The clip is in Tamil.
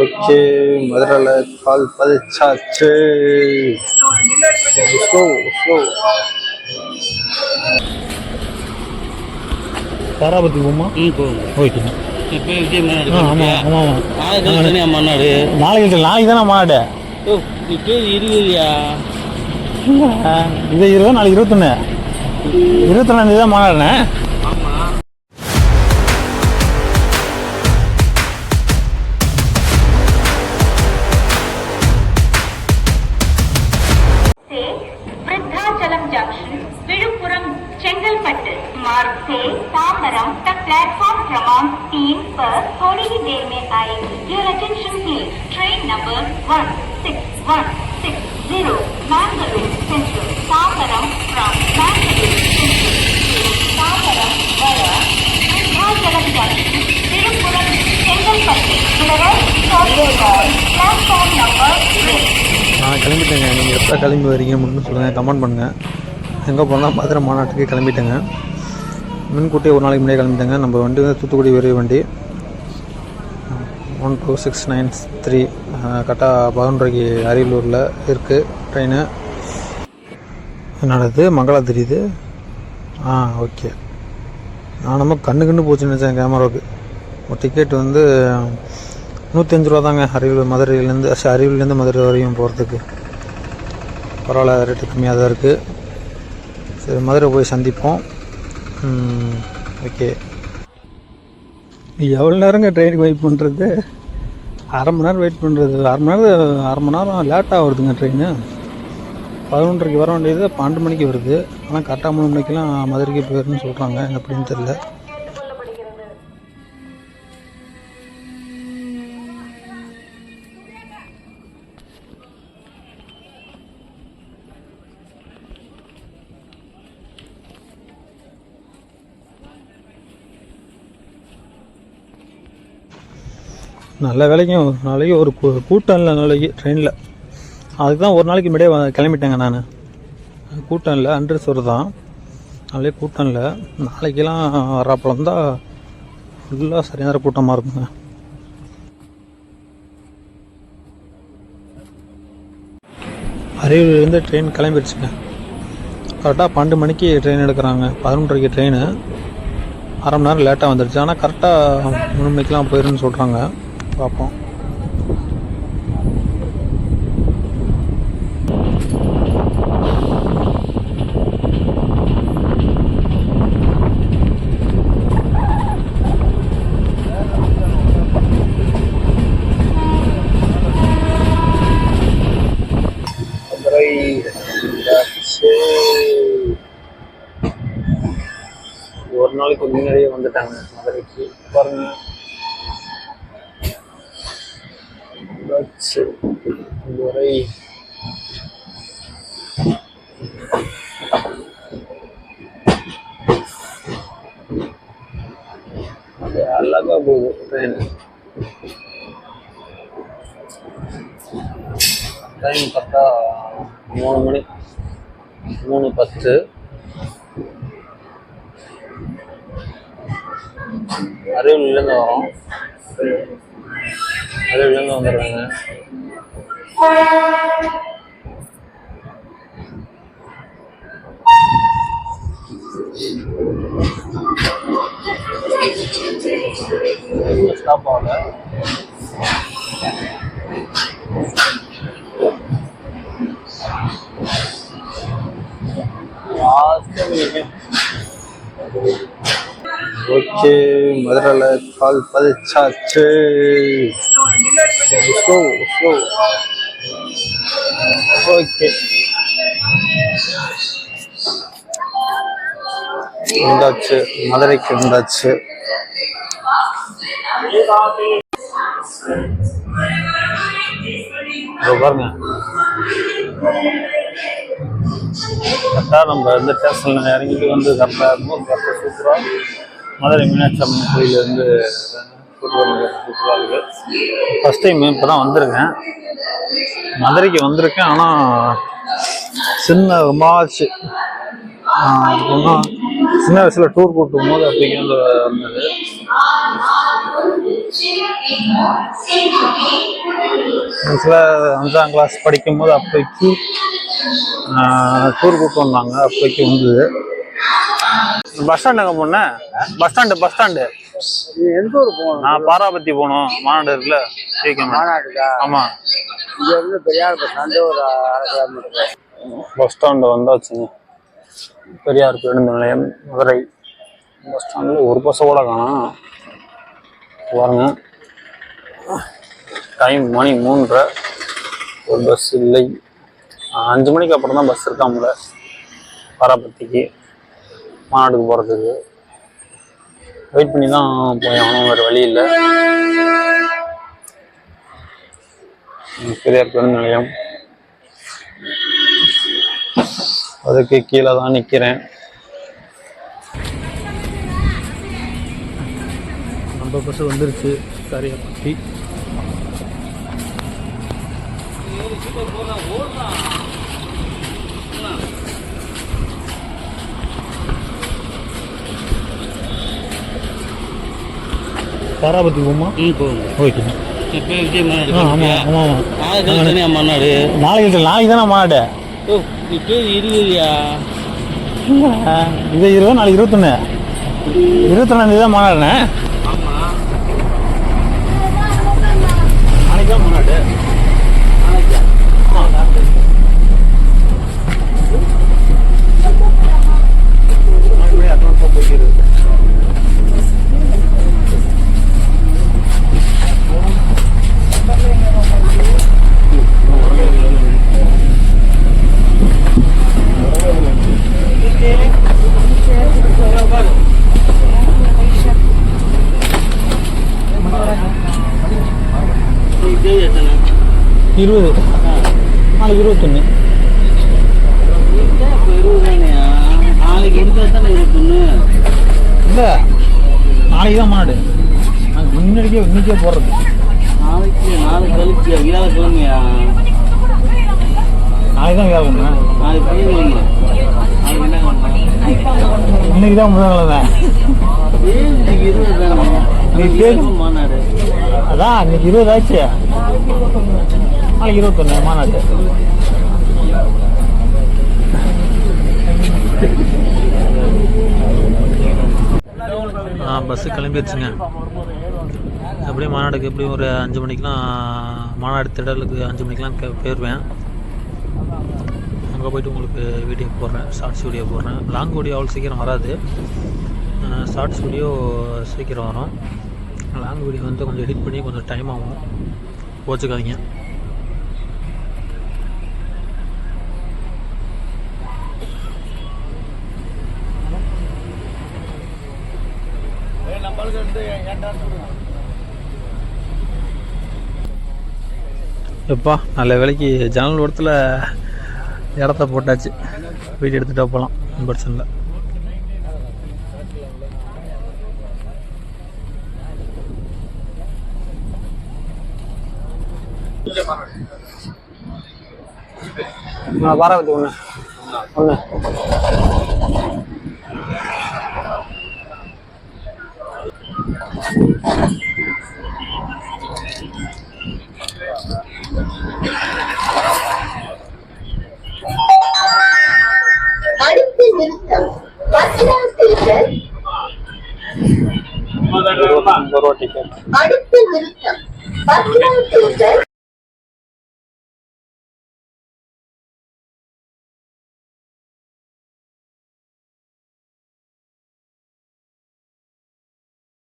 ஓகே மதுரையில் கால் பதிச்சாச்சு. ஸ்லோ ஸ்லோ தாராபதி போமா ம் போகும் ஓகே நாளைக்கு நாளைக்கு தானே மாநாடு? ஓ நீ பேர் இருவியா இது இருபது நாளைக்கு இருபத்தொன்று இருபத்தொன்னாந்தேதி தான் மாநாடுண்ணே वृद्धाचलम जंक्शन विडुपुरम चेंगलपट्ट मार्ग से तामरम तक प्लेटफॉर्म क्रमांक तीन पर थोड़ी ही देर में आएगी your attention train number one six one six zero Mangalore central Tambaram from Mangalore central Chengalpattu to the நான் கிளம்பிட்டேங்க. நீங்கள் எப்போ கிளம்பி வரீங்க? மட்டும் சொல்லுங்கள் கமெண்ட் பண்ணுங்கள் எங்கே போனால் மதுரை மாநாட்டுக்கு கிளம்பிட்டேங்க. முன்கூட்டியே ஒரு நாளைக்கு முன்னாடியே கிளம்பிட்டேங்க. நம்ம வண்டி வந்து தூத்துக்குடி விரைவு வண்டி. One two six nine three கரெக்டாக பதினொன்றரைக்கு அரியலூரில் இருக்குது ட்ரெயின் என்னது மங்களா தெரியுது. ஆ ஓகே நான் நம்ம கண்ணு கண்ணு போச்சுன்னு நினச்சேன் கேமராவுக்கு ஒரு டிக்கெட் வந்து நூற்றி அஞ்சு ரூபா தாங்க அரியலூர் மதுரையிலேருந்து சரி அரியலூர்லேருந்து மதுரை வரையும் போகிறதுக்கு பரவாயில்ல ரேட்டு கம்மியாக தான் இருக்குது சரி மதுரை போய் சந்திப்போம். ஓகே எவ்வளோ நேரங்க ட்ரெயினுக்கு வெயிட் பண்ணுறது அரை மணி நேரம் வெயிட் பண்ணுறது அரை மணி நேரம் அரை மணி நேரம் லேட்டாக வருதுங்க ட்ரெயின் பதினொன்றரைக்கு வர வேண்டியது பன்னெண்டு மணிக்கு வருது. ஆனால் கரெக்டாக மூணு மணிக்கெலாம் மதுரைக்கு போயிருன்னு சொல்கிறாங்க எப்படின்னு தெரியல. நல்ல வேலைக்கும் ஒரு நாளைக்கு ஒரு கூட்டம் இல்லை நாளைக்கு ட்ரெயினில் அதுக்கு தான் ஒரு நாளைக்கு முன்னாடியே வ- கிளம்பிட்டேங்க நான். கூட்டம் இல்லை அன்ரிசர்வ் தான் நாளைக்கு கூட்டம் இல்லை. நாளைக்கெல்லாம் வராப்பழம் தான் ஃபுல்லாக சரியான கூட்டமாக இருக்குங்க. அரியலூர்லேருந்து ட்ரெயின் கிளம்பிடுச்சுங்க. கரெக்டாக பன்னெண்டு மணிக்கு ட்ரெயின் எடுக்கிறாங்க. பதினொன்றரைக்கு ட்ரெயின் அரை மணி நேரம் லேட்டாக வந்துடுச்சு. ஆனால் கரெக்டாக மூணு மணிக்கெலாம் போயிருன்னு சொல்கிறாங்க பார்ப்போம். ஒரு நாளைக்கு முன்னாடியே வந்துட்டாங்க. மதுரைக்கு பாருங்க. வச்சு வரை அழகா போகும் ட்ரெயின் டைம் பார்த்தா மூணு மணி மூணு பத்து. அரியலூர்லேருந்து வரோம். அரியலூர்லேருந்து வந்துடுறாங்க ஸ்டாப் ஆகல ஓகே மதுரையில் கால் பதிச்சாச்சு ஸ்லோ ஸ்லோ ஓகே வந்தாச்சு மதுரைக்கு வந்தாச்சு பாருங்க. கரெக்டாக நம்ம இந்த ஸ்டேஷனில் இறங்கிட்டு வந்து கரெக்டாக இருக்கும் கரெக்டாக சூப்பராக மதுரை மீனாட்சி அம்மன் கோயிலேருந்து ஃபஸ்ட் டைம் இப்போ தான் வந்திருக்கேன். மதுரைக்கு வந்திருக்கேன் ஆனால் சின்ன ரொம்ப ஆச்சு அதுக்கப்புறம் சின்ன வயசுல டூர் கூட்டு போது அப்படிங்கிறது வந்து வந்தது. சில அஞ்சாம் கிளாஸ் படிக்கும்போது அப்பைக்கு டூர் கூட்டு வந்தாங்க அப்பைக்கு வந்தது. பஸ் ஸ்டாண்ட் எங்க போனேன் பஸ் ஸ்டாண்டு பஸ் ஸ்டாண்டு. எந்த ஊர் போகணும்? நான் பாராபத்தி போகணும் மாநாடு இருக்குல்ல மாநாடுக்கா? ஆமா. இங்க இருந்து பெரியார் பஸ் ஸ்டாண்டு ஒரு அரை கிலோமீட்டர் பஸ் ஸ்டாண்டு வந்தாச்சுங்க. பெரியார் பேருந்து நிலையம் மதுரை. பஸ் ஸ்டாண்டில் ஒரு பஸ்ஸை கூட காணோம். பாருங்க. டைம் மணி மூன்றரை. ஒரு பஸ் இல்லை. அஞ்சு மணிக்கு அப்புறம் தான் பஸ் இருக்காமல பாராபத்திக்கு. மாநாட்டுக்கு போகிறதுக்கு வெயிட் பண்ணி தான் போய் ஆகணும் வேறு வழி இல்லை. பெரியார் பேருந்து நிலையம். அதுக்கு கீழே தான் நிற்கிறேன் நம்ம பஸ் வந்துருச்சு பற்றி தாராபதி போமா ம் போகுங்க. ஓகே. இப்போ விஜய் மாநாடு ஆ ஆமாம் ஆமாம் ஆமாம் நாளைக்கு தனியா மாநாடு நாளைக்கு நாளைக்கு தானே மாநாடு ஓ பேர் இருபதுயா இது இருபது நாளைக்கு இருபத்தொன்று இருபத்தொன்னாந்தேதி தான் மாநாடுண்ணே நாளைக்கு தான் மாநாடு இருபது. நாளைக்கு இருபத்தொன்று இப்போ இருபது நாளைக்கு இருந்தா தானே இருபத்தொன்று இல்லை நாளைக்கு தான் மாடு. நாங்கள் முன்னாடிக்கே இன்னைக்கே போடுறது. நாளைக்கு நாளைக்கு கழிச்சியா வியாழக்கிழமையா நாளைக்கு தான் வேலை நாளைக்கு புதன்கிழமை நாளைக்கு என்ன கிழமை? இன்னைக்கு தான் முதல் இருபது நீ நாளைக்கு மாநாடு அதான் இன்னைக்கு இருபது ஆச்சு. நாளைக்கு இருபத்தொன்னு மாநாட்டு பஸ்ஸு கிளம்பிடுச்சுங்க. அப்படியே மாநாடுக்கு எப்படியும் ஒரு அஞ்சு மணிக்கெலாம் மாநாடு திடலுக்கு அஞ்சு மணிக்கெலாம் போயிடுவேன் அங்கே போயிட்டு உங்களுக்கு வீடியோ போடுறேன் ஷார்ட்ஸ் வீடியோ போடுறேன். லாங் வீடியோ அவ்வளோ சீக்கிரம் வராது. ஷார்ட்ஸ் வீடியோ சீக்கிரம் வரும். லாங் வீடியோ வந்து கொஞ்சம் எடிட் பண்ணி கொஞ்சம் டைம் ஆகும். போச்சுக்காதீங்க. எப்பா நல்ல வேலைக்கு ஜன்னல் ஓரத்தில் இடத்த போட்டாச்சு. வீடு எடுத்துகிட்டு போகலாம் பிரச்சனை இல்லை. பாராபதி ஒன்று ஒன்று ஒரு ரூபா